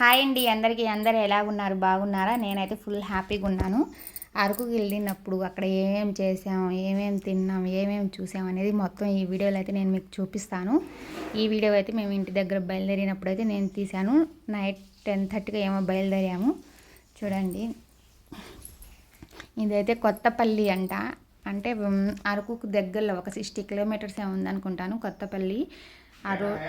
Hi అండి అందరికీ. అందరు ఎలా ఉన్నారు? బాగున్నారా? నేనైతే ఫుల్ హ్యాపీగా ఉన్నాను. అరకుకి వెళ్ళినప్పుడు అక్కడ ఏమేమి చేసాం ఏమేమి తిన్నాం ఏమేమి చూసాం అనేది మొత్తం ఈ వీడియోలో అయితే నేను మీకు చూపిస్తాను. ఈ వీడియో అయితే మేము ఇంటి దగ్గర బయలుదేరినప్పుడు అయితే నేను తీశాను. నైట్ టెన్ థర్టీగా ఏమో బయలుదేరాము. చూడండి. ఇదైతే కొత్తపల్లి అంట. అంటే అరకుకు దగ్గరలో ఒక సిక్స్టీ కిలోమీటర్స్ ఏముందనుకుంటాను కొత్తపల్లి. ఆ రోడ్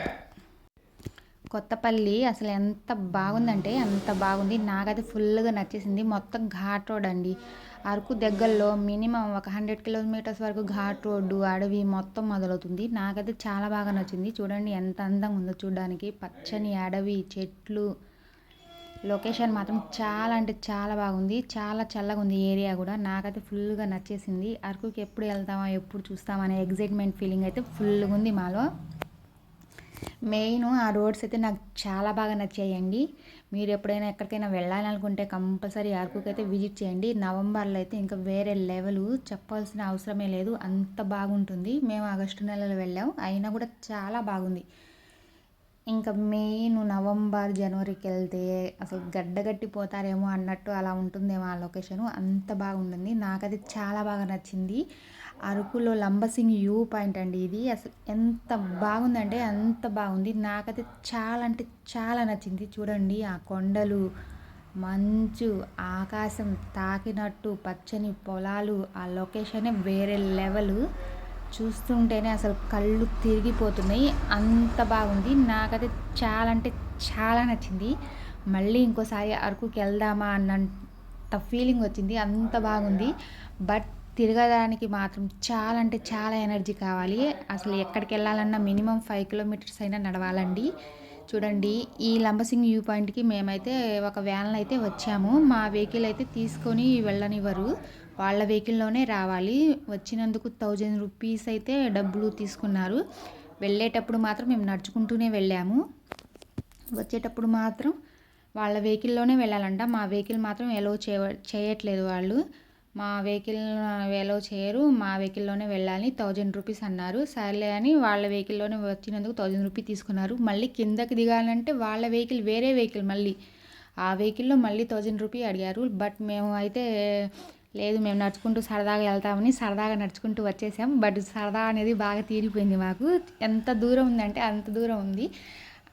కొత్తపల్లి అసలు ఎంత బాగుందంటే అంత బాగుంది. నాకైతే ఫుల్గా నచ్చేసింది. మొత్తం ఘాట్ రోడ్ అండి. అరకు దగ్గరలో మినిమం ఒక హండ్రెడ్ కిలోమీటర్స్ వరకు ఘాట్ రోడ్డు అడవి మొత్తం మొదలవుతుంది. నాకైతే చాలా బాగా నచ్చింది. చూడండి ఎంత అందంగా ఉందో చూడడానికి. పచ్చని అడవి చెట్లు. లొకేషన్ మాత్రం చాలా అంటే చాలా బాగుంది. చాలా చల్లగా ఉంది ఏరియా కూడా. నాకైతే ఫుల్గా నచ్చేసింది. అరకుకి ఎప్పుడు వెళ్తామా ఎప్పుడు చూస్తామా అనే ఎగ్జైట్మెంట్ ఫీలింగ్ అయితే ఫుల్గా ఉంది మాలో. మెయిన్ ఆ రోడ్స్ అయితే నాకు చాలా బాగా నచ్చాయండి. మీరు ఎప్పుడైనా ఎక్కడికైనా వెళ్ళాలనుకుంటే కంపల్సరీ అరకుకి అయితే విజిట్ చేయండి. నవంబర్లో అయితే ఇంకా వేరే లెవెల్ చెప్పాల్సిన అవసరమే లేదు. అంత బాగుంటుంది. మేము ఆగస్టు నెలలో వెళ్ళాం. అయినా కూడా చాలా బాగుంది. ఇంకా మెయిన్ నవంబర్ జనవరికి వెళ్తే అసలు గడ్డగట్టిపోతారేమో అన్నట్టు అలా ఉంటుందేమో ఆ లొకేషన్. అంత బాగుంటుంది. నాకది చాలా బాగా నచ్చింది. అరకులో లంబసింగ్ వ్యూ పాయింట్ అండి ఇది. అసలు ఎంత బాగుందంటే అంత బాగుంది. నాకైతే చాలా అంటే చాలా నచ్చింది. చూడండి ఆ కొండలు మంచు ఆకాశం తాకినట్టు పచ్చని పొలాలు ఆ లొకేషనే వేరే లెవెల్. చూస్తుంటేనే అసలు కళ్ళు తిరిగిపోతున్నాయి. అంత బాగుంది. నాకైతే చాలా అంటే చాలా నచ్చింది. మళ్ళీ ఇంకోసారి అరకుకి వెళ్దామా అన్నంత ఫీలింగ్ వచ్చింది. అంత బాగుంది. బట్ తిరగడానికి మాత్రం చాలా అంటే చాలా ఎనర్జీ కావాలి. అసలు ఎక్కడికి వెళ్ళాలన్నా మినిమం ఫైవ్ కిలోమీటర్స్ అయినా నడవాలండి. చూడండి ఈ లంబసింగ్ వ్యూ పాయింట్కి మేమైతే ఒక వ్యాన్లో అయితే వచ్చాము. మా వెహికల్ అయితే తీసుకొని వెళ్ళనివ్వరు. వాళ్ళ వెహికల్లోనే రావాలి. వచ్చినందుకు థౌజండ్ రూపీస్ అయితే డబ్బులు తీసుకున్నారు. వెళ్ళేటప్పుడు మాత్రం మేము నడుచుకుంటూనే వెళ్ళాము. వచ్చేటప్పుడు మాత్రం వాళ్ళ వెహికల్లోనే వెళ్ళాలంట. మా వెహికల్ మాత్రం ఎలో చేయ చేయట్లేదు వాళ్ళు. మా వెహికల్ ఎలో చేయరు మా వెహికల్లోనే వెళ్ళాలి థౌజండ్ రూపీస్ అన్నారు. సర్లే అని వాళ్ళ వెహికల్లోనే వచ్చినందుకు థౌజండ్ రూపీస్ తీసుకున్నారు. మళ్ళీ కిందకి దిగాలంటే వాళ్ళ వెహికల్ వేరే వెహికల్ మళ్ళీ. ఆ వెహికల్లో మళ్ళీ థౌజండ్ రూపీ అడిగారు. బట్ మేము అయితే లేదు మేము నడుచుకుంటూ సరదాగా వెళ్తామని సరదాగా నడుచుకుంటూ వచ్చేసాం బట్ సరదా అనేది బాగా తీరిపోయింది మాకు. ఎంత దూరం ఉందంటే అంత దూరం ఉంది.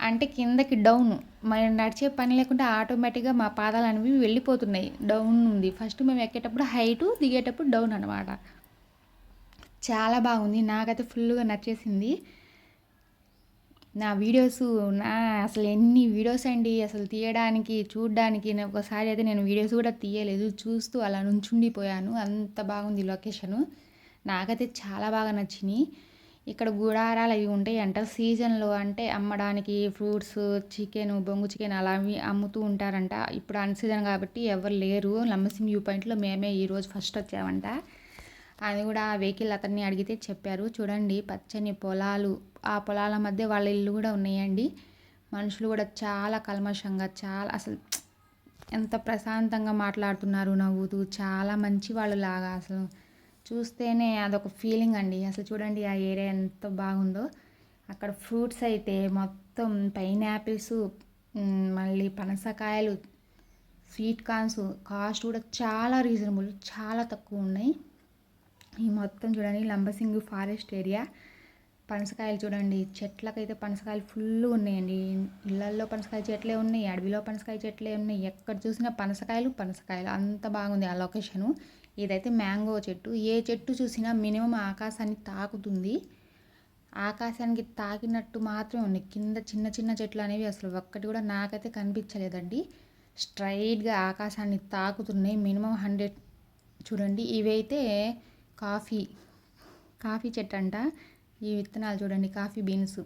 అంటే కిందకి డౌన్. మనం నడిచే పని లేకుండా ఆటోమేటిక్గా మా పాదాలు అనేవి వెళ్ళిపోతున్నాయి. డౌన్ ఉంది. ఫస్ట్ మేము ఎక్కేటప్పుడు హైటు దిగేటప్పుడు డౌన్ అనమాట చాలా బాగుంది. నాకైతే ఫుల్గా నచ్చేసింది. నా వీడియోస్ నా అసలు ఎన్ని వీడియోస్ అండి. అసలు తీయడానికి చూడడానికి నేను ఒకసారి అయితే నేను వీడియోస్ కూడా తీయలేదు. చూస్తూ అలా నుంచుండిపోయాను. అంత బాగుంది లొకేషను. నాకైతే చాలా బాగా నచ్చినాయి. ఇక్కడ గుడారాలు అవి ఉంటాయి అంట. సీజన్లో అంటే అమ్మడానికి ఫ్రూట్స్ చికెన్ బొంగు చికెన్ అలా అమ్ముతూ ఉంటారంట. ఇప్పుడు అన్ సీజన్ కాబట్టి ఎవరు లేరు. లంబసింగ్ వ్యూ పాయింట్లో మేమే ఈరోజు ఫస్ట్ వచ్చామంట. అది కూడా ఆ వెహికల్ అతన్ని అడిగితే చెప్పారు. చూడండి పచ్చని పొలాలు. ఆ పొలాల మధ్య వాళ్ళ ఇల్లు కూడా ఉన్నాయండి. మనుషులు కూడా చాలా కల్మషంగా చాలా అసలు ఎంత ప్రశాంతంగా మాట్లాడుతున్నారు నవ్వుతూ. చాలా మంచి వాళ్ళు లాగా అసలు. చూస్తేనే అదొక ఫీలింగ్ అండి. అసలు చూడండి ఆ ఏరియా ఎంత బాగుందో. అక్కడ ఫ్రూట్స్ అయితే మొత్తం పైనాపిల్స్ మళ్ళీ పనసకాయలు స్వీట్ కార్న్స్ కాస్ట్ కూడా చాలా రీజనబుల్ చాలా తక్కువ ఉన్నాయి. ఈ మొత్తం చూడండి లంబసింగ్ ఫారెస్ట్ ఏరియా పనసకాయలు చూడండి చెట్లకైతే పనసకాయలు ఫుల్ ఉన్నాయండి. ఇళ్ళల్లో పనసకాయ చెట్లే ఉన్నాయి అడవిలో పనసకాయ చెట్లే ఉన్నాయి. ఎక్కడ చూసినా పనసకాయలు పనసకాయలు అంత బాగుంది ఆ లొకేషను ఇదైతే మ్యాంగో చెట్టు. ఏ చెట్టు చూసినా మినిమం ఆకాశాన్ని తాకుతుంది. ఆకాశానికి తాకినట్టు మాత్రమే ఉన్నాయి. కింద చిన్న చిన్న చెట్లు అనేవి అసలు ఒక్కటి కూడా నాకైతే కనిపించలేదండి. స్ట్రైట్గా ఆకాశాన్ని తాకుతున్నాయి. మినిమం హండ్రెడ్ చూడండి. ఇవైతే కాఫీ కాఫీ చెట్టు అంట ఈ విత్తనాలు చూడండి. Coffee beans.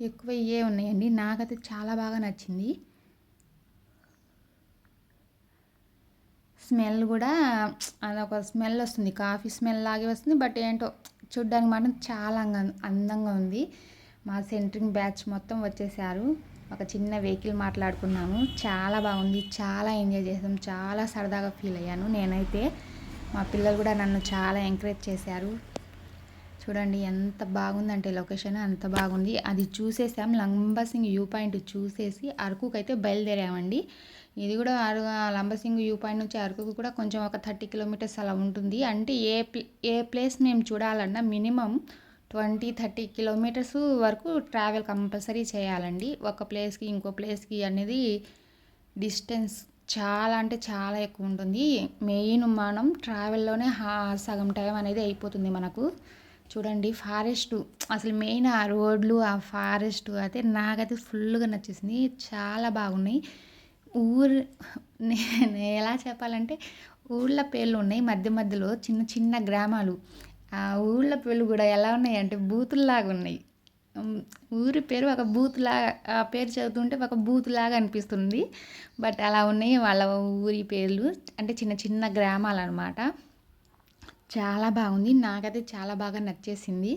ఎక్కువ ఇవే ఉన్నాయండి. నాకైతే చాలా బాగా నచ్చింది. స్మెల్ కూడా అదొక స్మెల్ వస్తుంది కాఫీ స్మెల్ లాగే వస్తుంది. బట్ ఏంటో చూడ్డానికి మాత్రం చాలా అంగ- అందంగా ఉంది. మా సెంట్రింగ్ బ్యాచ్ మొత్తం వచ్చేసారు. ఒక చిన్న వెహికల్ మాట్లాడుకున్నాము. చాలా బాగుంది. చాలా ఎంజాయ్ చేసాం. చాలా సరదాగా ఫీల్ అయ్యాను నేనైతే. మా పిల్లలు కూడా నన్ను చాలా ఎంకరేజ్ చేశారు. చూడండి ఎంత బాగుందంటే లొకేషన్ అంత బాగుంది. అది చూసేసాం. లంబసింగ్ వ్యూ పాయింట్ చూసేసి అరకుకైతే బయలుదేరామండి. ఇది కూడా అరు లంబసింగ్ వ్యూ పాయింట్ నుంచి అరకుకు కూడా కొంచెం ఒక థర్టీ కిలోమీటర్స్ అలా ఉంటుంది. అంటే ఏ ప్లే ఏ ప్లేస్ మేము చూడాలన్నా మినిమం ట్వంటీ థర్టీ కిలోమీటర్స్ వరకు ట్రావెల్ కంపల్సరీ చేయాలండి. ఒక ప్లేస్కి ఇంకో ప్లేస్కి అనేది డిస్టెన్స్ చాలా అంటే చాలా ఎక్కువ ఉంటుంది. మెయిన్ మనం ట్రావెల్లోనే సగం టైం అనేది అయిపోతుంది మనకు. చూడండి ఫారెస్ట్ అసలు మెయిన్ ఆ రోడ్లు ఆ ఫారెస్ట్ అయితే నాకైతే ఫుల్గా నచ్చేసింది. చాలా బాగున్నాయి. ఊరు నేను ఎలా చెప్పాలంటే ఊళ్ళ పేర్లు ఉన్నాయి. మధ్య మధ్యలో చిన్న చిన్న గ్రామాలు. ఆ ఊళ్ళ పేర్లు కూడా ఎలా ఉన్నాయి అంటే బూతుల్లాగా ఉన్నాయి. ఊరి పేరు ఒక బూత్లాగా ఆ పేరు చదువుతుంటే ఒక బూత్లాగా అనిపిస్తుంది. బట్ అలా ఉన్నాయి వాళ్ళ ఊరి పేర్లు. అంటే చిన్న చిన్న గ్రామాలు అనమాట చాలా బాగుంది. నాకైతే చాలా బాగా నచ్చేసింది.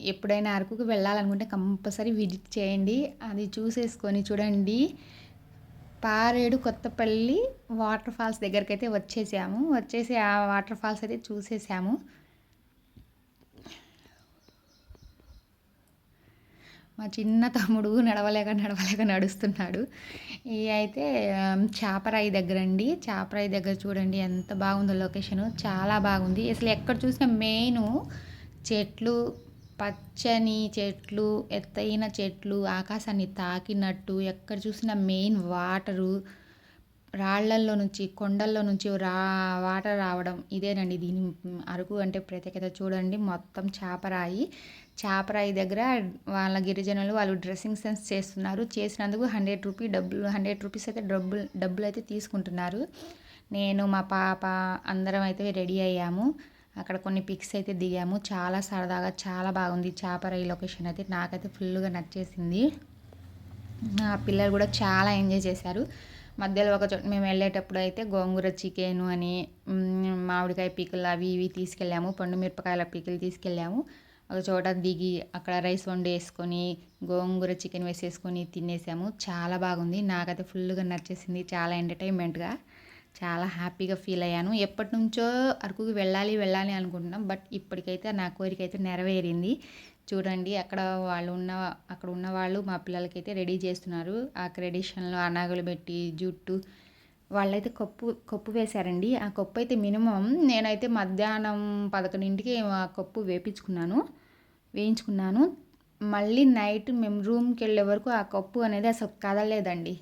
ఎప్పుడైనా అరకుకు వెళ్ళాలనుకుంటే కంపల్సరీ విజిట్ చేయండి. అది చూసేసుకొని చూడండి. పారేడు కొత్తపల్లి వాటర్ ఫాల్స్ దగ్గరికి అయితే వచ్చేసాము. వచ్చేసి ఆ వాటర్ ఫాల్స్ అయితే చూసేసాము. మా చిన్న తమ్ముడు నడవలేక నడవలేక నడుస్తున్నాడు. ఈ అయితే చాపరాయి దగ్గర అండి చాపరాయి దగ్గర చూడండి ఎంత బాగుందో లొకేషను. చాలా బాగుంది. అసలు ఎక్కడ చూసినా మెయిన్ చెట్లు పచ్చని చెట్లు ఎత్తైన చెట్లు ఆకాశాన్ని తాకినట్టు ఎక్కడ చూసినా మెయిన్ వాటరు రాళ్ళల్లో నుంచి కొండల్లో నుంచి రా వాటర్ రావడం ఇదేనండి దీని అరకు అంటే ప్రత్యేకత. చూడండి మొత్తం చాపరాయి. చాపరాయి దగ్గర వాళ్ళ గిరిజనులు వాళ్ళు డ్రెస్సింగ్ సెన్స్ చేస్తున్నారు. చేసినందుకు హండ్రెడ్ రూపీ డబ్బులు హండ్రెడ్ రూపీస్ అయితే డబ్బులు డబ్బులు అయితే తీసుకుంటున్నారు. నేను మా పాప అందరం అయితే రెడీ అయ్యాము. అక్కడ కొన్ని పిక్స్ అయితే దిగాము. చాలా సరదాగా చాలా బాగుంది. చాపరాయి లొకేషన్ అయితే నాకైతే ఫుల్గా నచ్చేసింది. ఆ పిల్లలు కూడా చాలా ఎంజాయ్ చేశారు. మధ్యలో ఒక చోట మేము వెళ్ళేటప్పుడు అయితే గోంగూర చికెన్ అని మామిడికాయ పీకులు అవి ఇవి తీసుకెళ్ళాము. పండు మిరపకాయల పీకులు తీసుకెళ్ళాము. ఒక చోట దిగి అక్కడ రైస్ వండేసుకొని గోంగూర చికెన్ వేసేసుకొని తినేసాము. చాలా బాగుంది. నాకైతే ఫుల్గా నచ్చేసింది. చాలా ఎంటర్టైన్మెంట్గా. చాలా హ్యాపీగా ఫీల్ అయ్యాను. ఎప్పటి నుంచో అరకుకి వెళ్ళాలి వెళ్ళాలి అనుకుంటున్నాం. బట్ ఇప్పటికైతే నా కోరిక అయితే నెరవేరింది. చూడండి అక్కడ వాళ్ళు ఉన్న అక్కడ ఉన్న వాళ్ళు మా పిల్లలకైతే రెడీ చేస్తున్నారు. ఆ క్రెడిషన్లో అనాగులు పెట్టి జుట్టు వాళ్ళైతే కప్పు కప్పు వేశారండి. ఆ కప్పు అయితే మినిమం నేనైతే మధ్యాహ్నం పదకొండింటికి ఆ కప్పు వేపించుకున్నాను వేయించుకున్నాను. మళ్ళీ నైట్ మేము రూమ్కి వెళ్ళే వరకు ఆ కప్పు అనేది అసలు కదలేదండి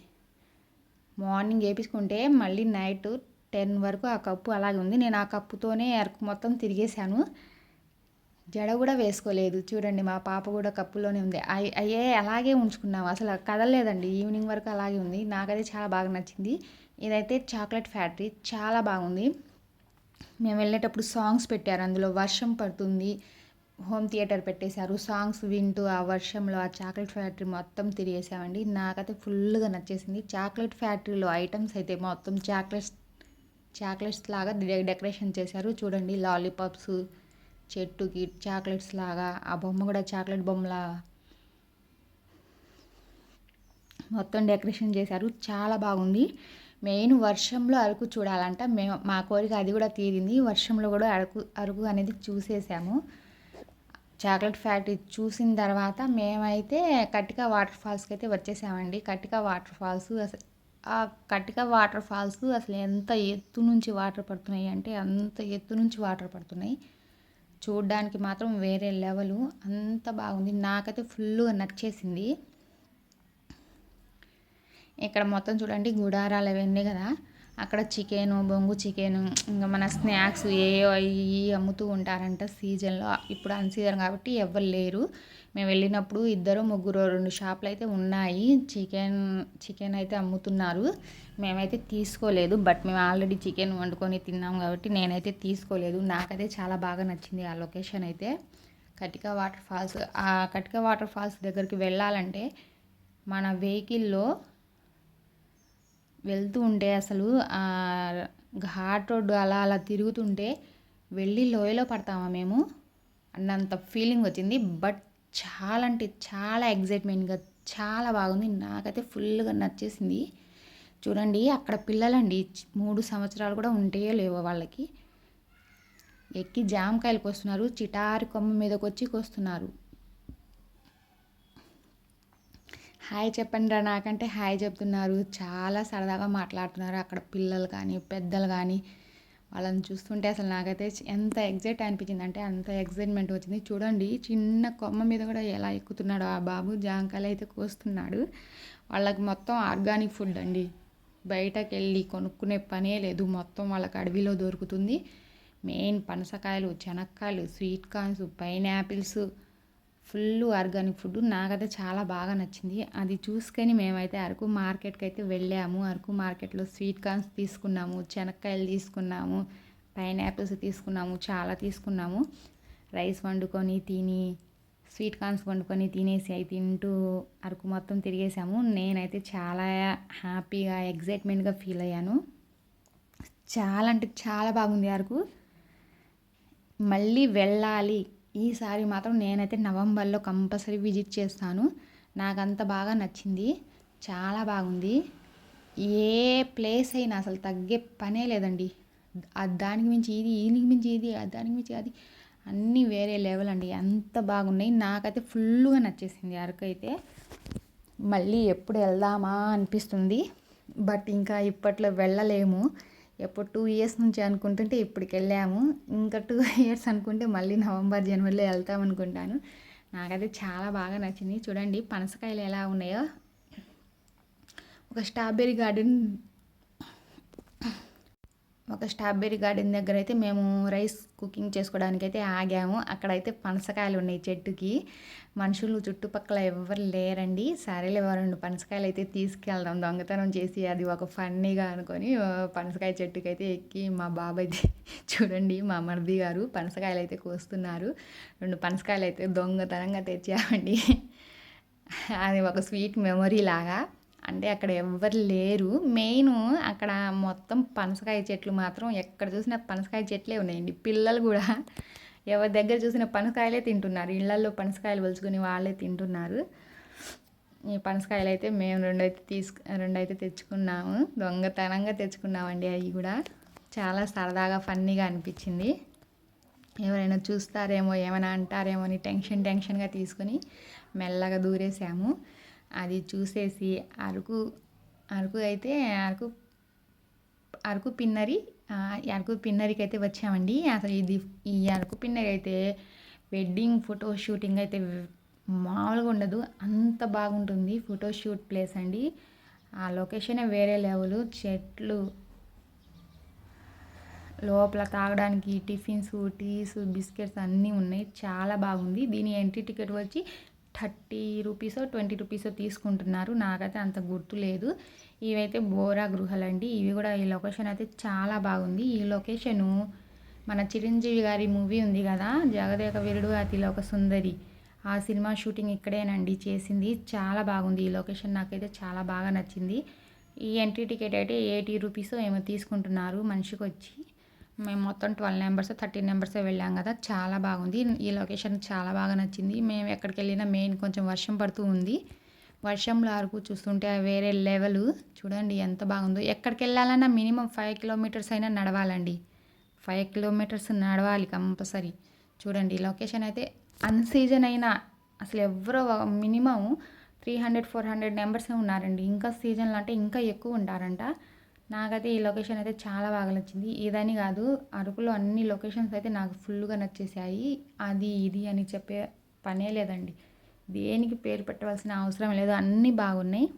మార్నింగ్ వేపించుకుంటే మళ్ళీ నైట్ టెన్ వరకు ఆ కప్పు అలాగే ఉంది. నేను ఆ కప్పుతోనే అరకు మొత్తం తిరిగేశాను. జడ కూడా వేసుకోలేదు. చూడండి మా పాప కూడా కప్పులోనే ఉంది. అయ్యే అలాగే ఉంచుకున్నాము అసలు కదలలేదండి. ఈవినింగ్ వరకు అలాగే ఉంది. నాకైతే చాలా బాగా నచ్చింది. ఇదైతే చాక్లెట్ ఫ్యాక్టరీ. చాలా బాగుంది. మేము వెళ్ళేటప్పుడు సాంగ్స్ పెట్టారు. అందులో వర్షం పడుతుంది. హోమ్ థియేటర్ పెట్టేశారు. సాంగ్స్ వింటూ ఆ వర్షంలో ఆ చాక్లెట్ ఫ్యాక్టరీ మొత్తం తిరిగేసామండి నాకైతే ఫుల్గా నచ్చేసింది. చాక్లెట్ ఫ్యాక్టరీలో ఐటమ్స్ అయితే మొత్తం చాక్లెట్స్ చాక్లెట్స్ లాగా డెకరేషన్ చేశారు. చూడండి లాలీపాప్స్ చెట్టుకి చాక్లెట్స్ లాగా ఆ బొమ్మ కూడా చాక్లెట్ బొమ్మలా మొత్తం డెకరేషన్ చేశారు. చాలా బాగుంది. మెయిన్ వర్షంలో అరకు చూడాలంట. మేము మా కోరిక అది కూడా తీరింది. వర్షంలో కూడా అరకు అరకు అనేది చూసేసాము. చాక్లెట్ ఫ్యాక్టరీ చూసిన తర్వాత మేమైతే కట్టిక వాటర్ ఫాల్స్కి అయితే వచ్చేసామండి. కట్టిక వాటర్ ఫాల్స్ అసలు ఆ కట్టిక వాటర్ ఫాల్స్ అసలు ఎంత ఎత్తు నుంచి వాటర్ పడుతున్నాయి అంటే అంత ఎత్తు నుంచి వాటర్ పడుతున్నాయి. చూడ్డానికి మాత్రం వేరే లెవెలు అంత బాగుంది. నాకైతే ఫుల్గా నచ్చేసింది. ఇక్కడ మొత్తం చూడండి గుడారాలు అవన్నీ కదా. అక్కడ చికెను బొంగు చికెను ఇంకా మన స్నాక్స్ ఏ అవి అమ్ముతూ ఉంటారంట సీజన్లో. ఇప్పుడు అన్ సీజన్ కాబట్టి ఎవ్వరు లేరు. మేము వెళ్ళినప్పుడు ఇద్దరు ముగ్గురు రెండు షాపులు అయితే ఉన్నాయి. చికెన్ చికెన్ అయితే అమ్ముతున్నారు. మేమైతే తీసుకోలేదు బట్ మేము ఆల్రెడీ చికెన్ వండుకొని తిన్నాం కాబట్టి నేనైతే తీసుకోలేదు. నాకైతే చాలా బాగా నచ్చింది ఆ లొకేషన్ అయితే. కటిక వాటర్ ఫాల్స్ ఆ కటిక వాటర్ ఫాల్స్ దగ్గరికి వెళ్ళాలంటే మన వెహికల్లో వెళ్తూ ఉంటే అసలు ఘాట్ రోడ్డు అలా అలా తిరుగుతుంటే వెళ్ళి లోయలో పడతామా మేము? అన్నంత ఫీలింగ్ వచ్చింది. బట్ చాలా అంటే చాలా ఎగ్జైట్మెంట్గా చాలా బాగుంది. నాకైతే ఫుల్గా నచ్చేసింది. చూడండి అక్కడ పిల్లలండి మూడు సంవత్సరాలు కూడా ఉంటే లేవో వాళ్ళకి. ఎక్కి జామకాయలు కోస్తున్నారు. చిటారి కొమ్మ మీదకి వచ్చి కోస్తున్నారు. హాయ్ చెప్పండి రా. నాకంటే హాయ్ చెప్తున్నారు. చాలా సరదాగా మాట్లాడుతున్నారు. అక్కడ పిల్లలు కానీ పెద్దలు కానీ వాళ్ళని చూస్తుంటే అసలు నాకైతే ఎంత ఎగ్జైట్ అనిపించింది అంటే అంత ఎగ్జైట్మెంట్ వచ్చింది. చూడండి చిన్న కొమ్మ మీద కూడా ఎలా ఎక్కుతున్నాడు ఆ బాబు. జాంకాయలు అయితే కోస్తున్నాడు. వాళ్ళకి మొత్తం ఆర్గానిక్ ఫుడ్ అండి. బయటకు వెళ్ళి కొనుక్కునే పనే లేదు. మొత్తం వాళ్ళకి అడవిలో దొరుకుతుంది. మెయిన్ పనసకాయలు శనక్కాయలు sweet corns pineapples full organic food. నాకైతే చాలా బాగా నచ్చింది. అది చూసుకొని మేమైతే అరకు మార్కెట్కి అయితే వెళ్ళాము. అరకు మార్కెట్లో స్వీట్ కార్న్స్ తీసుకున్నాము. శనక్కాయలు తీసుకున్నాము. పైనాపిల్స్ తీసుకున్నాము. చాలా తీసుకున్నాము. రైస్ వండుకొని తిని స్వీట్ కార్న్స్ వండుకొని తినేసి అవి తింటూ అరకు మొత్తం తిరిగేసాము. నేనైతే చాలా హ్యాపీగా ఎగ్జైట్మెంట్గా ఫీల్ అయ్యాను. చాలా అంటే చాలా బాగుంది అరకు. మళ్ళీ వెళ్ళాలి. ఈసారి మాత్రం నేనైతే నవంబర్లో కంపల్సరీ విజిట్ చేస్తాను. నాకు అంత బాగా నచ్చింది. చాలా బాగుంది. ఏ ప్లేస్ అయినా అసలు తగ్గే పనే లేదండి. దానికి మించి ఇది దీనికి మించి ఇది దానికి మించి అది అన్నీ వేరే లెవెల్ అండి. అంత బాగున్నాయి. నాకైతే ఫుల్గా నచ్చేసింది అరకు అయితే. మళ్ళీ ఎప్పుడు వెళ్దామా అనిపిస్తుంది. బట్ ఇంకా ఇప్పట్లో వెళ్ళలేము. ఎప్పుడు టూ ఇయర్స్ నుంచి అనుకుంటుంటే ఇప్పటికి వెళ్ళాము. ఇంకా టూ ఇయర్స్ అనుకుంటే మళ్ళీ నవంబర్ జనవరిలో వెళ్తాం అనుకుంటాను. నాకైతే చాలా బాగా నచ్చింది. చూడండి పనసకాయలు ఎలా ఉన్నాయో. ఒక స్ట్రాబెర్రీ గార్డెన్ ఒక స్ట్రాబెర్రీ గార్డెన్ దగ్గర అయితే మేము రైస్ కుకింగ్ చేసుకోవడానికి అయితే ఆగాము. అక్కడైతే పనసకాయలు ఉన్నాయి చెట్టుకి. మనుషులు చుట్టుపక్కల ఎవరు లేరండి. సరేలే రెండు పనసకాయలు అయితే తీసుకెళ్దాం. దొంగతనం చేసి అది ఒక ఫన్నీగా అనుకొని పనసకాయ చెట్టుకి అయితే ఎక్కి మా బాబాయ్ చూడండి మా మరిది గారు పనసకాయలు అయితే కోస్తున్నారు. రెండు పనసకాయలు అయితే దొంగతనంగా తెచ్చామండి. అది ఒక స్వీట్ మెమొరీ లాగా. అంటే అక్కడ ఎవ్వరు లేరు. మెయిన్ అక్కడ మొత్తం పనసకాయ చెట్లు మాత్రం ఎక్కడ చూసినా పనసకాయ చెట్లే ఉన్నాయండి. పిల్లలు కూడా ఎవరి దగ్గర చూసిన పనసకాయలే తింటున్నారు. ఇళ్ళల్లో పనసకాయలు వలుచుకొని వాళ్ళే తింటున్నారు. ఈ పనసకాయలు అయితే మేము రెండైతే తీసుకు రెండైతే తెచ్చుకున్నాము. దొంగతనంగా తెచ్చుకున్నామండి అవి కూడా. చాలా సరదాగా ఫన్నీగా అనిపించింది. ఎవరైనా చూస్తారేమో ఏమైనా అంటారేమో అని టెన్షన్ టెన్షన్గా తీసుకొని మెల్లగా దూరేసాము. అది చూసేసి అరకు అరకు అయితే అరకు అరకు పిన్నరి అరకు పిన్నరికి అయితే వచ్చామండి. అసలు ఇది ఈ అరకు పిన్నరి అయితే వెడ్డింగ్ ఫోటో షూటింగ్ అయితే మామూలుగా ఉండదు. అంత బాగుంటుంది ఫోటో షూట్ ప్లేస్ అండి. ఆ లొకేషనే వేరే లెవెల్. చెట్లు లోపల తాగడానికి టిఫిన్స్ టీస్ బిస్కెట్స్ అన్నీ ఉన్నాయి. చాలా బాగుంది. దీని ఎంట్రీ టికెట్ వచ్చి థర్టీ రూపీసో ట్వంటీ రూపీసో తీసుకుంటున్నారు. నాకైతే అంత గుర్తు లేదు. ఇవైతే బోరా గృహాలండి. ఇవి కూడా ఈ లొకేషన్ అయితే చాలా బాగుంది. ఈ లొకేషను మన చిరంజీవి గారి మూవీ ఉంది కదా జగదేక వీరుడు అతిలోక సుందరి. ఆ సినిమా షూటింగ్ ఇక్కడేనండి చేసింది. చాలా బాగుంది ఈ లొకేషన్. నాకైతే చాలా బాగా నచ్చింది. ఈ ఎంట్రీ టికెట్ అయితే ఎయిటీ రూపీస్ ఏమో తీసుకుంటున్నారు మనిషికి వచ్చి మేము మొత్తం ట్వెల్వ్ నెంబర్స్ థర్టీన్ నెంబర్స్ వెళ్ళాం కదా చాలా బాగుంది. ఈ లొకేషన్ చాలా బాగా నచ్చింది. మేము ఎక్కడికి వెళ్ళినా మెయిన్ కొంచెం వర్షం పడుతూ ఉంది. వర్షంలో అరకు చూస్తుంటే వేరే లెవెల్ చూడండి ఎంత బాగుందో. ఎక్కడికి వెళ్ళాలన్నా మినిమం ఫైవ్ కిలోమీటర్స్ అయినా నడవాలండి. ఫైవ్ కిలోమీటర్స్ నడవాలి కంపల్సరీ. చూడండి లొకేషన్ అయితే అన్సీజన్ అయినా అసలు ఎవరో minimum three hundred four hundred మెంబర్సే ఉన్నారండి. ఇంకా సీజన్లో అంటే ఇంకా ఎక్కువ ఉంటారంట. నాకైతే ఈ లొకేషన్ అయితే చాలా బాగా నచ్చింది. ఇదని కాదు అరకులో అన్ని లొకేషన్స్ అయితే నాకు ఫుల్గా నచ్చేసాయి. అది ఇది అని చెప్పే పనే లేదండి. దేనికి పేరు పెట్టవలసిన అవసరం లేదు. అన్నీ బాగున్నాయి.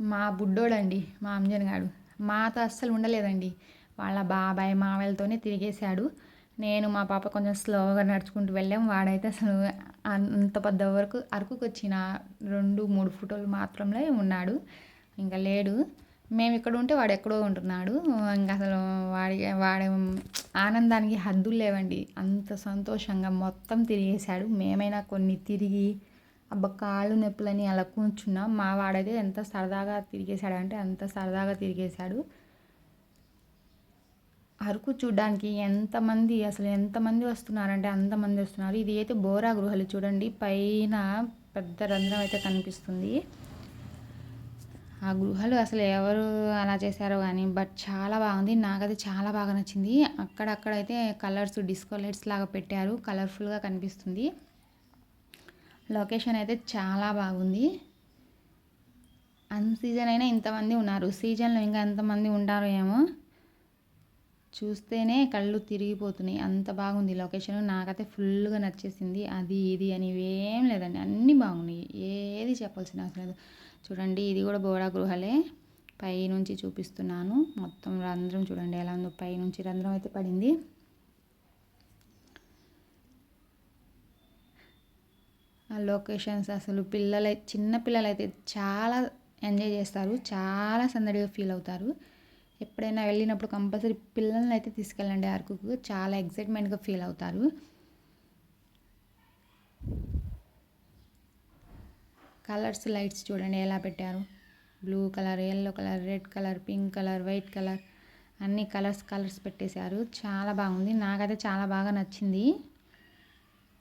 మా బుడ్డోడండి మా అంజన్ గాడు. మాతో అస్సలు ఉండలేదండి. వాళ్ళ బాబాయ్ మావయ్యలతోనే తిరిగేశాడు. నేను మా పాప కొంచెం స్లోగా నడుచుకుంటూ వెళ్ళాం. వాడైతే అసలు అంత పెద్ద వరకు అరకుకు వచ్చిన రెండు మూడు ఫోటోలు మాత్రమే ఉన్నాడు. ఇంకా లేడు. మేము ఇక్కడ ఉంటే వాడు ఎక్కడో ఉంటున్నాడు. ఇంకా అసలు వాడి వాడి ఆనందానికి హద్దులు లేవండి. అంత సంతోషంగా మొత్తం తిరిగేశాడు. మేమైనా కొన్ని తిరిగి అబ్బా కాళ్ళు నొప్పులని అలా కూర్చున్నాం. మా వాడైతే ఎంత సరదాగా తిరిగేశాడు అంటే అంత సరదాగా తిరిగేశాడు. అరకు చూడడానికి ఎంతమంది అసలు ఎంతమంది వస్తున్నారంటే అంతమంది వస్తున్నారు. ఇది అయితే బోరా గృహలు చూడండి. పైన పెద్ద రంధ్రం అయితే కనిపిస్తుంది. ఆ గృహలు అసలు ఎవరు అలా చేశారో కానీ బట్ చాలా బాగుంది. నాకైతే చాలా బాగా నచ్చింది. అక్కడక్కడైతే కలర్స్ డిస్కో లైట్స్ లాగా పెట్టారు. కలర్ఫుల్గా కనిపిస్తుంది. లొకేషన్ అయితే చాలా బాగుంది. అన్ సీజన్ అయినా ఇంతమంది ఉన్నారు. సీజన్లో ఇంకా ఎంతమంది ఉంటారో ఏమో చూస్తేనే కళ్ళు తిరిగిపోతున్నాయి. అంత బాగుంది లొకేషన్. నాకైతే ఫుల్గా నచ్చేసింది. అది ఇది అని ఏం లేదండి. అన్నీ బాగున్నాయి. ఏది చెప్పాల్సిన అవసరం లేదు. చూడండి ఇది కూడా బోడా గృహలే పై నుంచి చూపిస్తున్నాను. మొత్తం రంధ్రం చూడండి ఎలా ఉందో పై నుంచి రంధ్రం అయితే పడింది. ఆ లొకేషన్స్ అసలు పిల్లలు చిన్న పిల్లలు అయితే చాలా ఎంజాయ్ చేస్తారు. చాలా సందడిగా ఫీల్ అవుతారు. ఎప్పుడైనా వెళ్ళినప్పుడు కంపల్సరీ పిల్లల్ని అయితే తీసుకెళ్ళండి అరకుకు చాలా ఎక్సైట్మెంట్గా ఫీల్ అవుతారు. కలర్స్ లైట్స్ చూడండి ఎలా పెట్టారు. Blue colour yellow colour red colour pink colour white colour అన్ని కలర్స్ కలర్స్ పెట్టేశారు. చాలా బాగుంది. నాకైతే చాలా బాగా నచ్చింది.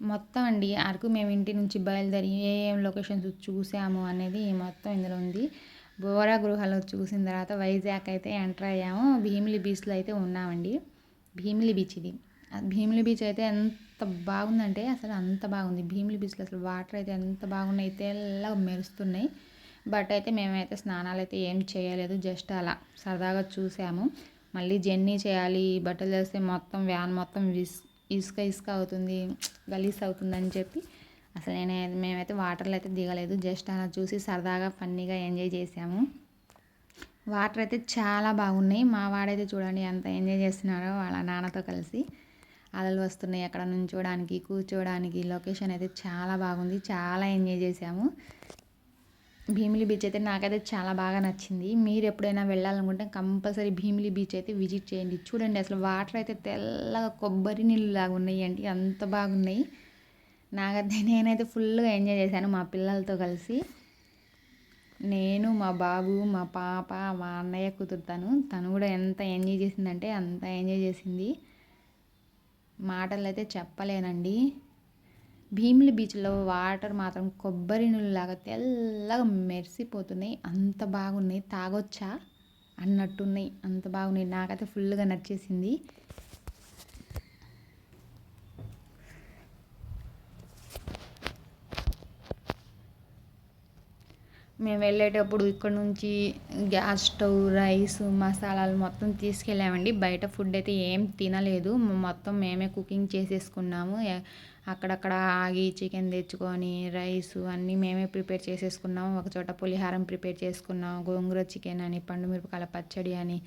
మొత్తం అండి అరకు మేము ఇంటి నుంచి బయలుదేరి ఏ ఏం లొకేషన్స్ చూసాము అనేది మొత్తం ఇందులో ఉంది. బోరా గృహాలు చూసిన తర్వాత వైజాగ్ అయితే ఎంటర్ అయ్యాము. భీమిలి బీచ్లో అయితే ఉన్నామండి. భీమిలి బీచ్ ఇది. భీమిలి బీచ్ అయితే ఎంత బాగుందంటే అసలు అంత బాగుంది. భీమిలి బీచ్లో అసలు వాటర్ అయితే ఎంత బాగున్నాయి తెల్లగా మెరుస్తున్నాయి. బట్ అయితే మేమైతే స్నానాలు అయితే ఏం చేయలేదు జస్ట్ అలా సరదాగా చూసాము. మళ్ళీ జర్నీ చేయాలి బట్టలు చేస్తే మొత్తం వ్యాన్ మొత్తం విస్ ఇసుక ఇసుక అవుతుంది గలీస్ అవుతుందని చెప్పి అసలు నేను మేమైతే వాటర్లో అయితే దిగలేదు జస్ట్ అలా చూసి సరదాగా ఫన్నీగా ఎంజాయ్ చేసాము. వాటర్ అయితే చాలా బాగున్నాయి. మా వాడైతే చూడండి ఎంత ఎంజాయ్ చేస్తున్నారో వాళ్ళ నాన్నతో కలిసి. అలలు వస్తున్నాయి అక్కడ నుంచోడానికి కూర్చోడానికి. లొకేషన్ అయితే చాలా బాగుంది. చాలా ఎంజాయ్ చేసాము భీమిలి బీచ్ అయితే నాకైతే చాలా బాగా నచ్చింది. మీరు ఎప్పుడైనా వెళ్ళాలనుకుంటే కంపల్సరీ భీమిలి బీచ్ అయితే విజిట్ చేయండి. చూడండి అసలు వాటర్ అయితే తెల్లగా కొబ్బరి నీళ్ళు లాగా ఉన్నాయి అండి అంత బాగున్నాయి. నాకైతే నేనైతే ఫుల్గా ఎంజాయ్ చేశాను మా పిల్లలతో కలిసి. నేను మా బాబు మా పాప మా అన్నయ్య కుదురుతాను తను. కూడా ఎంత ఎంజాయ్ చేసిందంటే అంత ఎంజాయ్ చేసింది. మాటలు అయితే చెప్పలేనండి. భీమిలి బీచ్లో వాటర్ మాత్రం కొబ్బరి నీళ్ళలాగా తెల్లగా మెరిసిపోతున్నాయి. అంత బాగున్నాయి. తాగొచ్చా? అన్నట్టున్నాయి. అంత బాగున్నాయి. నాకైతే ఫుల్గా నచ్చేసింది. మేము వెళ్ళేటప్పుడు ఇక్కడ నుంచి గ్యాస్ స్టవ్ రైస్ మసాలాలు మొత్తం తీసుకెళ్ళామండి. బయట ఫుడ్ అయితే ఏం తినలేదు. మొత్తం మేమే కుకింగ్ చేసేసుకున్నాము. అక్కడక్కడ ఆగి చికెన్ తెచ్చుకొని రైస్ అన్నీ మేమే ప్రిపేర్ చేసేసుకున్నాము. ఒకచోట పులిహారం ప్రిపేర్ చేసుకున్నాము. గోంగూర చికెన్ అని పండుమిరపకాయల పచ్చడి అని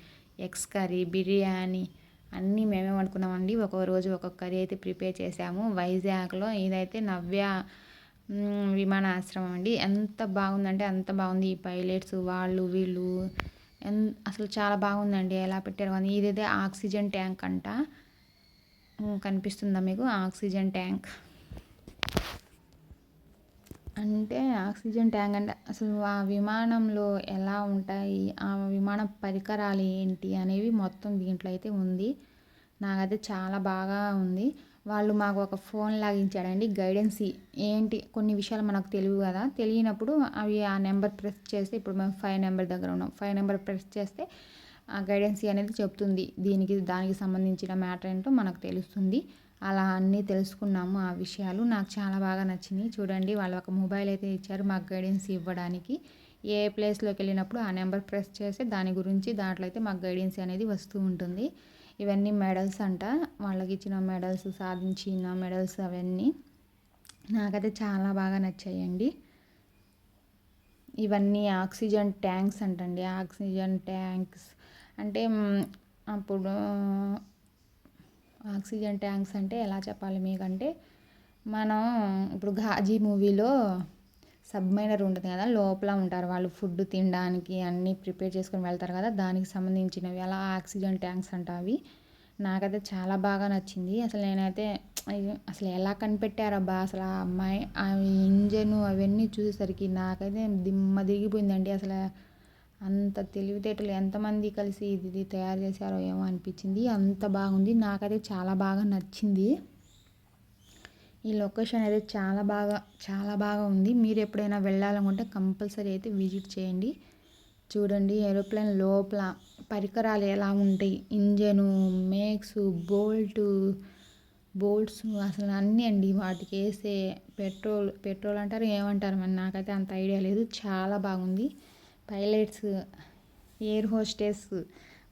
ఎగ్స్ కర్రీ బిర్యానీ అన్నీ మేమే వండుకున్నామండి. ఒక రోజు ఒక్కొక్క కర్రీ అయితే ప్రిపేర్ చేసాము. వైజాగ్లో ఇదైతే నవ్య విమానాశ్రమం అండి. ఎంత బాగుందంటే అంత బాగుంది ఈ పైలట్స్ వాళ్ళు వీళ్ళు. ఎన్ అసలు చాలా బాగుందండి. ఎలా పెట్టారు కానీ ఇదైతే ఆక్సిజన్ ట్యాంక్ అంట. కనిపిస్తుందా మీకు? Oxygen tank. అంటే ఆక్సిజన్ ట్యాంక్ అంటే అసలు ఆ విమానంలో ఎలా ఉంటాయి? ఆ విమాన పరికరాలు ఏంటి? అనేవి మొత్తం దీంట్లో అయితే ఉంది. నాకైతే చాలా బాగా ఉంది. వాళ్ళు మాకు ఒక ఫోన్ లాగించాడండి గైడెన్స్ ఏంటి? కొన్ని విషయాలు మనకు తెలియవు కదా. తెలియనప్పుడు అవి ఆ నెంబర్ ప్రెస్ చేస్తే ఇప్పుడు మేము ఫైవ్ నెంబర్ దగ్గర ఉన్నాం. ఫైవ్ నెంబర్ ప్రెస్ చేస్తే ఆ గైడెన్స్ అనేది చెప్తుంది. దీనికి దానికి సంబంధించిన మ్యాటర్ ఏంటో మనకు తెలుస్తుంది. అలా అన్నీ తెలుసుకున్నాము ఆ విషయాలు. నాకు చాలా బాగా నచ్చినాయి. చూడండి వాళ్ళు ఒక మొబైల్ అయితే ఇచ్చారు మాకు గైడెన్స్ ఇవ్వడానికి. ఏ ప్లేస్లోకి వెళ్ళినప్పుడు ఆ నెంబర్ ప్రెస్ చేస్తే దాని గురించి దాంట్లో అయితే మాకు గైడెన్స్ అనేది వస్తూ ఉంటుంది. ఇవన్నీ మెడల్స్ అంట. వాళ్ళకి ఇచ్చిన మెడల్స్ సాధించిన మెడల్స్ అవన్నీ నాకైతే చాలా బాగా నచ్చాయండి. ఇవన్నీ ఆక్సిజన్ ట్యాంక్స్ అంటండి. ఆక్సిజన్ ట్యాంక్స్ అంటే అప్పుడు ఆక్సిజన్ ట్యాంక్స్ అంటే ఎలా చెప్పాలి మీకంటే మనం ఇప్పుడు ఘాజీ మూవీలో సబ్మైనర్ ఉంటుంది కదా లోపల ఉంటారు. వాళ్ళు ఫుడ్ తినడానికి అన్నీ ప్రిపేర్ చేసుకొని వెళ్తారు కదా దానికి సంబంధించినవి. అలా ఆక్సిజన్ ట్యాంక్స్ అంట అవి. నాకైతే చాలా బాగా నచ్చింది. అసలు నేనైతే అసలు ఎలా కనిపెట్టారబ్బా అసలు ఆ అమ్మాయి ఆ ఇంజను అవన్నీ చూసేసరికి నాకైతే దిమ్మ దిగిపోయిందండి అసలు అంత తెలివితేటలు ఎంతమంది కలిసి ఇది తయారు చేశారో ఏమో అనిపించింది. అంత బాగుంది. నాకైతే చాలా బాగా నచ్చింది. ఈ లొకేషన్ అయితే చాలా బాగా చాలా బాగా ఉంది. మీరు ఎప్పుడైనా వెళ్ళాలనుకుంటే కంపల్సరీ అయితే విజిట్ చేయండి. చూడండి ఏరోప్లేన్ లోపల పరికరాలు ఎలా ఉంటాయి. ఇంజను మేక్స్ బోల్టు బోల్ట్స్ అసలు అన్నీ అండి. వాటికి వేసే పెట్రోల్ పెట్రోల్ అంటారు ఏమంటారు మరి నాకైతే అంత ఐడియా లేదు. చాలా బాగుంది. పైలట్స్ ఎయిర్ హోస్టెస్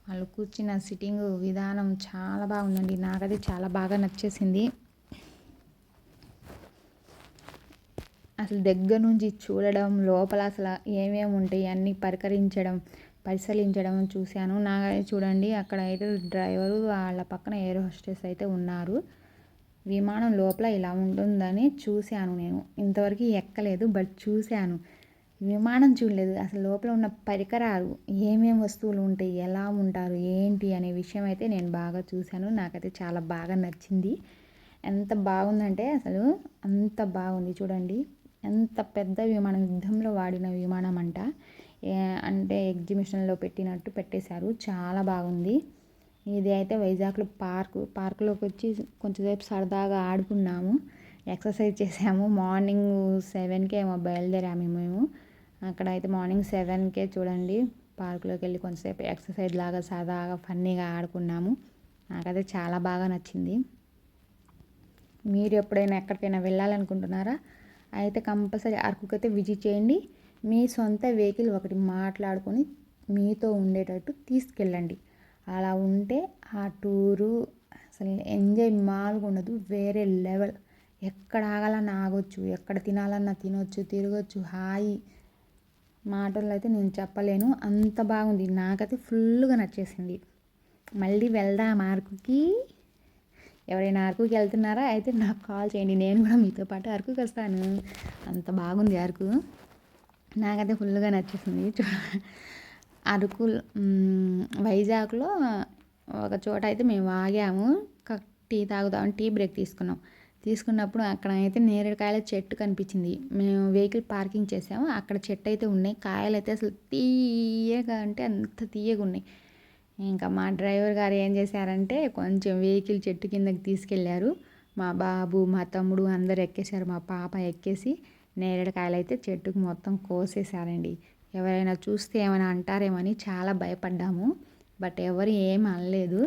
వాళ్ళు కూర్చున్న సిట్టింగ్ విధానం చాలా బాగుందండి. నాకైతే చాలా బాగా నచ్చేసింది. అసలు దగ్గర నుంచి చూడడం లోపల అసలు ఏమేమి ఉంటాయి అన్నీ పరికరించడం పరిశీలించడం చూశాను. నా చూడండి అక్కడ అయితే డ్రైవరు వాళ్ళ పక్కన ఎయిర్ హోస్టెస్ అయితే ఉన్నారు. విమానం లోపల ఇలా ఉంటుందని చూశాను నేను. ఇంతవరకు ఎక్కలేదు బట్ చూశాను. విమానం చూడలేదు. అసలు లోపల ఉన్న పరికరాలు ఏమేమి వస్తువులు ఉంటాయి ఎలా ఉంటారు ఏంటి అనే విషయం అయితే నేను బాగా చూశాను. నాకైతే చాలా బాగా నచ్చింది. ఎంత బాగుందంటే అసలు అంత బాగుంది. చూడండి. ఎంత పెద్ద విమానం యుద్ధంలో వాడిన విమానం అంట అంటే ఎగ్జిబిషన్లో పెట్టినట్టు పెట్టేశారు. చాలా బాగుంది. ఇది అయితే వైజాగ్లో పార్క్ పార్కులోకి వచ్చి కొంచెంసేపు సరదాగా ఆడుకున్నాము. ఎక్సర్సైజ్ చేసాము. మార్నింగ్ సెవెన్కే ఏమో బయలుదేరాము మేము. అక్కడ అయితే మార్నింగ్ సెవెన్కే చూడండి. పార్కులోకి వెళ్ళి కొంచెంసేపు ఎక్సర్సైజ్ లాగా సరదాగా ఫన్నీగా ఆడుకున్నాము. నాకైతే చాలా బాగా నచ్చింది. మీరు ఎప్పుడైనా ఎక్కడికైనా వెళ్ళాలనుకుంటున్నారా? అయితే కంపల్సరీ అరకుకి అయితే విజిట్ చేయండి. మీ సొంత వెహికల్ ఒకటి మాట్లాడుకొని మీతో ఉండేటట్టు తీసుకెళ్ళండి. అలా ఉంటే ఆ టూరు అసలు ఎంజాయ్ మాలుగా ఉండదు. వేరే లెవెల్. ఎక్కడ ఆగాలన్నా ఆగొచ్చు ఎక్కడ తినాలన్నా తినొచ్చు తిరగచ్చు. హాయి. మాటల్లో అయితే నేను చెప్పలేను. అంత బాగుంది. నాకైతే ఫుల్గా నచ్చేసింది. మళ్ళీ వెళ్దాం మార్కుకి ఎవరైనా అరకుకి వెళ్తున్నారా? అయితే నాకు కాల్ చేయండి. నేను కూడా మీతో పాటు అరకుకి వస్తాను. అంత బాగుంది అరకు. నాకైతే ఫుల్గా నచ్చేసింది. అరకు వైజాగ్లో ఒక చోట అయితే మేము ఆగాము. టీ తాగుదామని టీ బ్రేక్ తీసుకున్నాం. తీసుకున్నప్పుడు అక్కడ అయితే నేరేడుకాయల చెట్టు కనిపించింది. మేము వెహికల్ పార్కింగ్ చేసాము. అక్కడ చెట్టు అయితే ఉన్నాయి. కాయలు అయితే అసలు తీయగా అంటే అంత తీయగా ఉన్నాయి. ఇంకా మా డ్రైవర్ గారు ఏం చేశారంటే కొంచెం వెహికల్ చెట్టు కిందకి తీసుకెళ్ళారు మా బాబు మా తమ్ముడు అందరు ఎక్కేశారు. మా పాప ఎక్కేసి నేరేడుకాయలు అయితే చెట్టుకు మొత్తం కోసేశారండి. ఎవరైనా చూస్తే ఏమైనా అంటారేమని చాలా భయపడ్డాము. బట్ ఎవరు ఏం అనలేదు.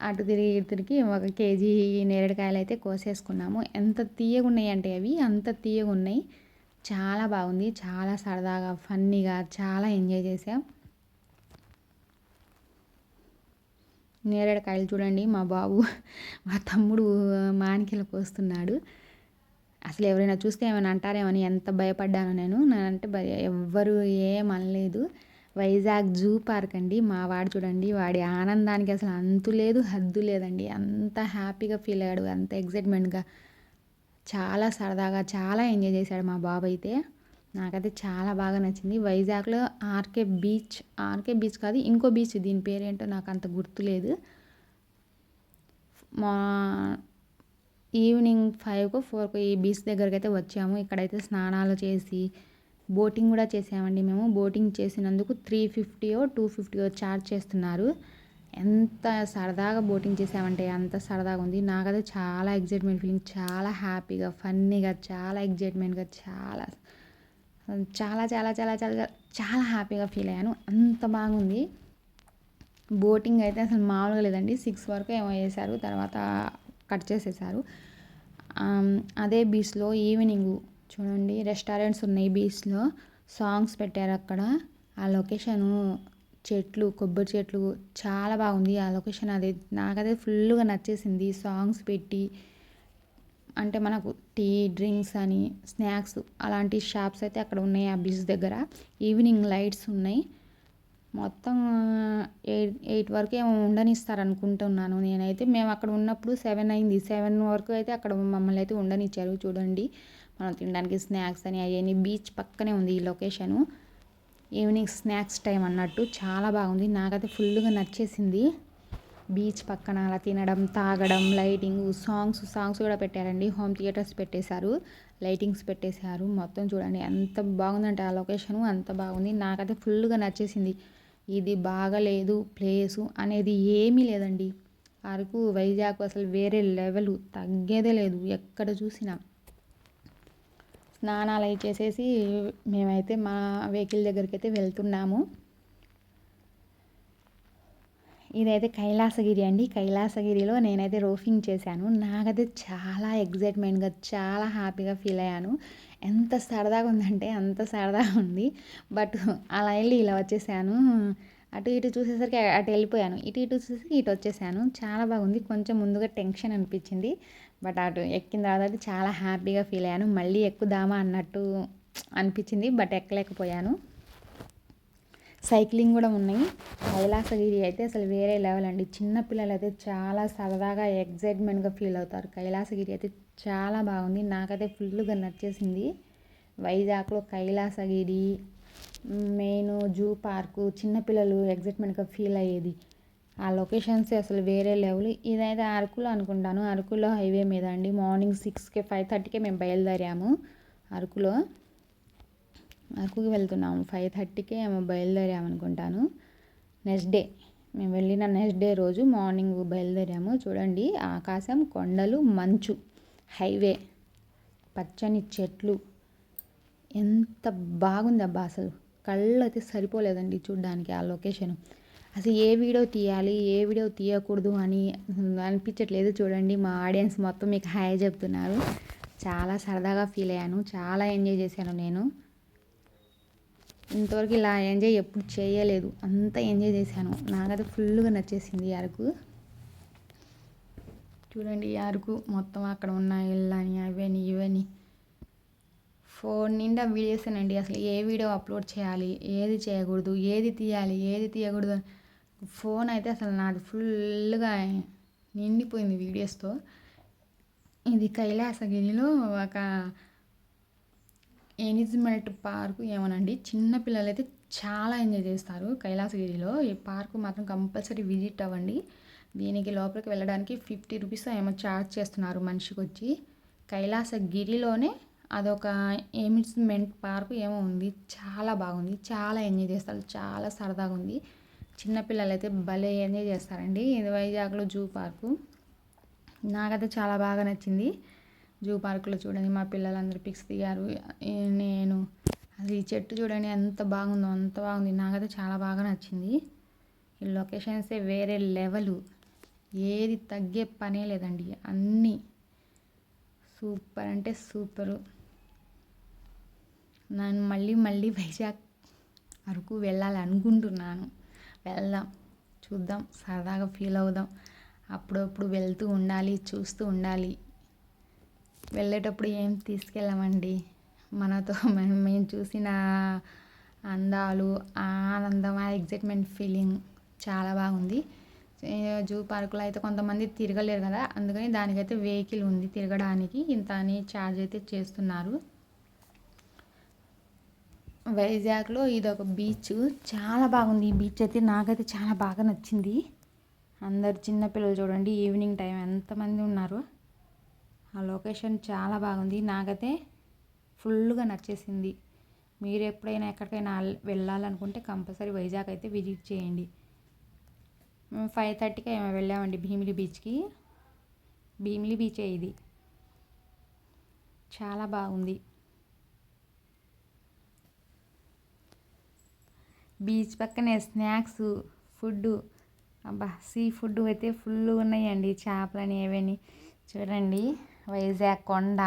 అటు తిరిగి ఇటు తిరిగి ఒక కేజీ నేరేడుకాయలు అయితే కోసేసుకున్నాము. ఎంత తీయగా ఉన్నాయి అంటే అవి అంత తీయగా ఉన్నాయి చాలా బాగుంది. చాలా సరదాగా ఫన్నీగా చాలా ఎంజాయ్ చేసాం నేరేడుకాయలు చూడండి మా బాబు మా తమ్ముడు మానికలకు వస్తున్నాడు. అసలు ఎవరైనా చూస్తే ఏమైనా అంటారేమని ఎంత భయపడ్డాను నేను. అంటే ఎవ్వరు ఏమనలేదు వైజాగ్ జూ పార్క్ అండి మా వాడు చూడండి వాడి ఆనందానికి అసలు అంతు లేదు హద్దు లేదండి. అంత హ్యాపీగా ఫీల్ అయ్యాడు అంత ఎగ్జైట్మెంట్గా చాలా సరదాగా చాలా ఎంజాయ్ చేశాడు మా బాబు అయితే. నాకైతే చాలా బాగా నచ్చింది. వైజాగ్లో ఆర్కే బీచ్ ఆర్కే బీచ్ కాదు ఇంకో బీచ్ దీని పేరేంటో నాకు అంత గుర్తులేదు మా ఈవినింగ్ ఫైవ్కో ఫోర్కో ఈ బీచ్ దగ్గరికి అయితే వచ్చాము. ఇక్కడైతే స్నానాలు చేసి బోటింగ్ కూడా చేసామండి మేము. బోటింగ్ చేసినందుకు త్రీ ఫిఫ్టీయో టూ ఫిఫ్టీయో ఛార్జ్ చేస్తున్నారు. ఎంత సరదాగా బోటింగ్ చేసామంటే అంత సరదాగా ఉంది. నాకైతే చాలా ఎగ్జైట్మెంట్ ఫీలింగ్ చాలా హ్యాపీగా ఫన్నీగా చాలా ఎగ్జైట్మెంట్గా చాలా చాలా చాలా చాలా చాలా చాలా హ్యాపీగా ఫీల్ అయ్యాను. అంత బాగుంది. బోటింగ్ అయితే అసలు మామూలుగా లేదండి. సిక్స్ వరకు ఏమో చేశారు. తర్వాత కట్ చేసేసారు. అదే బీచ్లో ఈవినింగ్ చూడండి రెస్టారెంట్స్ ఉన్నాయి బీచ్లో సాంగ్స్ పెట్టారు అక్కడ. ఆ లొకేషను చెట్లు కొబ్బరి చెట్లు చాలా బాగుంది. ఆ లొకేషన్ అది నాకైతే ఫుల్గా నచ్చేసింది. సాంగ్స్ పెట్టి అంటే మనకు టీ డ్రింక్స్ అని స్నాక్స్ అలాంటి షాప్స్ అయితే అక్కడ ఉన్నాయి ఆ బీచ్ దగ్గర. ఈవినింగ్ లైట్స్ ఉన్నాయి. మొత్తం ఎయిట్ ఎయిట్ వరకు ఏమో ఉండనిస్తారు అనుకుంటున్నాను నేనైతే. మేము అక్కడ ఉన్నప్పుడు సెవెన్ అయింది. సెవెన్ వరకు అయితే అక్కడ మమ్మల్ని అయితే ఉండనిచ్చారు. చూడండి మనం తినడానికి స్నాక్స్ అని అవన్నీ బీచ్ పక్కనే ఉంది ఈ లొకేషను. ఈవినింగ్ స్నాక్స్ టైం అన్నట్టు. చాలా బాగుంది. నాకైతే ఫుల్గా నచ్చేసింది. బీచ్ పక్కన అలా తినడం తాగడం లైటింగ్ సాంగ్స్ సాంగ్స్ కూడా పెట్టారండి. హోమ్ థియేటర్స్ పెట్టేశారు లైటింగ్స్ పెట్టేశారు. మొత్తం చూడండి ఎంత బాగుందంటే ఆ లొకేషను అంత బాగుంది. నాకైతే ఫుల్గా నచ్చేసింది. ఇది బాగలేదు ప్లేసు అనేది ఏమీ లేదండి. అరకు వైజాగ్ అసలు వేరే లెవెల్ తగ్గేదే లేదు ఎక్కడ చూసినా. స్నానాలు అవి చేసేసి మేమైతే మా వెహికల్ దగ్గరికి అయితే వెళ్తున్నాము. ఇదైతే కైలాసగిరి అండి. కైలాసగిరిలో నేనైతే రోఫింగ్ చేశాను. నాకైతే చాలా ఎగ్జైట్మెంట్గా చాలా హ్యాపీగా ఫీల్ అయ్యాను. ఎంత సరదాగా ఉందంటే అంత సరదాగా ఉంది. బట్ అలా వెళ్ళి ఇలా వచ్చేసాను. అటు ఇటు చూసేసరికి అటు వెళ్ళిపోయాను. ఇటు ఇటు చూసి ఇటు వచ్చేసాను. చాలా బాగుంది. కొంచెం ముందుగా టెన్షన్ అనిపించింది. బట్ అటు ఎక్కిన తర్వాత చాలా హ్యాపీగా ఫీల్ అయ్యాను. మళ్ళీ ఎక్కుదామా అన్నట్టు అనిపించింది. బట్ ఎక్కలేకపోయాను. సైక్లింగ్ కూడా ఉన్నాయి. కైలాసగిరి అయితే అసలు వేరే లెవెల్ అండి. చిన్నపిల్లలు అయితే చాలా సరదాగా ఎగ్జైట్మెంట్గా ఫీల్ అవుతారు. కైలాసగిరి అయితే చాలా బాగుంది. నాకైతే ఫుల్గా నచ్చేసింది. వైజాగ్లో కైలాసగిరి మెయిన్ జూ పార్కు చిన్నపిల్లలు ఎగ్జైట్మెంట్గా ఫీల్ అయ్యేది. ఆ లొకేషన్స్ అసలు వేరే లెవెల్. ఇదైతే అరకులో అనుకుంటాను. అరకులో హైవే మీద అండి. మార్నింగ్ సిక్స్కి ఫైవ్ థర్టీకే మేము బయలుదేరాము అరకులో. అరకుకి వెళ్తున్నాము. ఫైవ్ థర్టీకే ఏమో బయలుదేరాము అనుకుంటాను నెక్స్ట్ డే మేము వెళ్ళిన నెక్స్ట్ డే రోజు మార్నింగ్ బయలుదేరాము. చూడండి ఆకాశం కొండలు మంచు హైవే పచ్చని చెట్లు. ఎంత బాగుంది అబ్బా అసలు. కళ్ళు అయితే సరిపోలేదండి చూడడానికి ఆ లొకేషన్. అసలు ఏ వీడియో తీయాలి ఏ వీడియో తీయకూడదు అని అనిపించట్లేదు చూడండి. మా ఆడియన్స్ మొత్తం మీకు హాయ్ చెప్తున్నారు. చాలా సరదాగా ఫీల్ అయ్యాను. చాలా ఎంజాయ్ చేశాను నేను. ఇంతవరకు ఇలా ఎంజాయ్ ఎప్పుడు చేయలేదు. అంత ఎంజాయ్ చేశాను. నాకైతే ఫుల్గా నచ్చేసింది అరకు. చూడండి అరకు మొత్తం అక్కడ ఉన్న ఇళ్ళని అవని ఇవని. ఫోన్ నిండా వీడియోసేనండి. అసలు ఏ వీడియో అప్లోడ్ చేయాలి ఏది చేయకూడదు ఏది తీయాలి ఏది తీయకూడదు ఫోన్ అయితే అసలు నాది ఫుల్గా నిండిపోయింది వీడియోస్తో. ఇది కైలాసగిరిలో ఒక ఎనిజ్మెంట్ పార్కు ఏమోనండి. చిన్నపిల్లలు అయితే చాలా ఎంజాయ్ చేస్తారు కైలాసగిరిలో. ఈ పార్కు మాత్రం కంపల్సరీ విజిట్ అవ్వండి. దీనికి లోపలికి వెళ్ళడానికి ఫిఫ్టీ రూపీస్ ఏమో ఛార్జ్ చేస్తున్నారు మనిషికి వచ్చి కైలాసగిరిలోనే అదొక ఎమ్యూజ్మెంట్ పార్క్ ఏమో ఉంది. చాలా బాగుంది. చాలా ఎంజాయ్ చేస్తారు. చాలా సరదాగా ఉంది. చిన్నపిల్లలు అయితే భలే ఎంజాయ్ చేస్తారండి. ఇది వైజాగ్లో జూ పార్కు. నాకైతే చాలా బాగా నచ్చింది. జూ పార్కులో చూడండి మా పిల్లలందరూ పిక్స్ దిగారు. నేను అది ఈ చెట్టు చూడండి ఎంత బాగుందో అంత బాగుంది. నాకైతే చాలా బాగా నచ్చింది. ఈ లొకేషన్సే వేరే లెవెలు. ఏది తగ్గే పనే లేదండి. అన్నీ సూపర్ అంటే సూపరు. నేను మళ్ళీ మళ్ళీ వైజాగ్ అరకు వెళ్ళాలి అనుకుంటున్నాను. వెళ్దాం చూద్దాం సరదాగా ఫీల్ అవుదాం. అప్పుడప్పుడు వెళ్తూ ఉండాలి చూస్తూ ఉండాలి. వెళ్ళేటప్పుడు ఏం తీసుకెళ్ళామండి? మనతో మేము మేము చూసిన అందాలు ఆనందం ఆ ఎగ్జైట్మెంట్ ఫీలింగ్ చాలా బాగుంది. జూ పార్కులో అయితే కొంతమంది తిరగలేరు కదా అందుకని దానికైతే వెహికల్ ఉంది తిరగడానికి. ఇంత అని ఛార్జ్ అయితే చేస్తున్నారు. వైజాగ్లో ఇది ఒక బీచ్. చాలా బాగుంది ఈ బీచ్ అయితే. నాకైతే చాలా బాగా నచ్చింది. అందరు చిన్నపిల్లలు చూడండి ఈవినింగ్ టైం ఎంతమంది ఉన్నారు? ఆ లొకేషన్ చాలా బాగుంది. నాకైతే ఫుల్గా నచ్చేసింది. మీరు ఎప్పుడైనా ఎక్కడికైనా వెళ్ళాలనుకుంటే కంపల్సరీ వైజాగ్ అయితే విజిట్ చేయండి. మేము ఫైవ్ థర్టీకి ఏమో వెళ్ళామండి భీమిలి బీచ్కి. భీమిలి బీచే ఇది. చాలా బాగుంది. బీచ్ పక్కనే స్నాక్స్ ఫుడ్ అబ్బా సీ ఫుడ్ అయితే ఫుల్ ఉన్నాయండి చేపలని ఏవని చూడండి. వైజాగ్ కొండ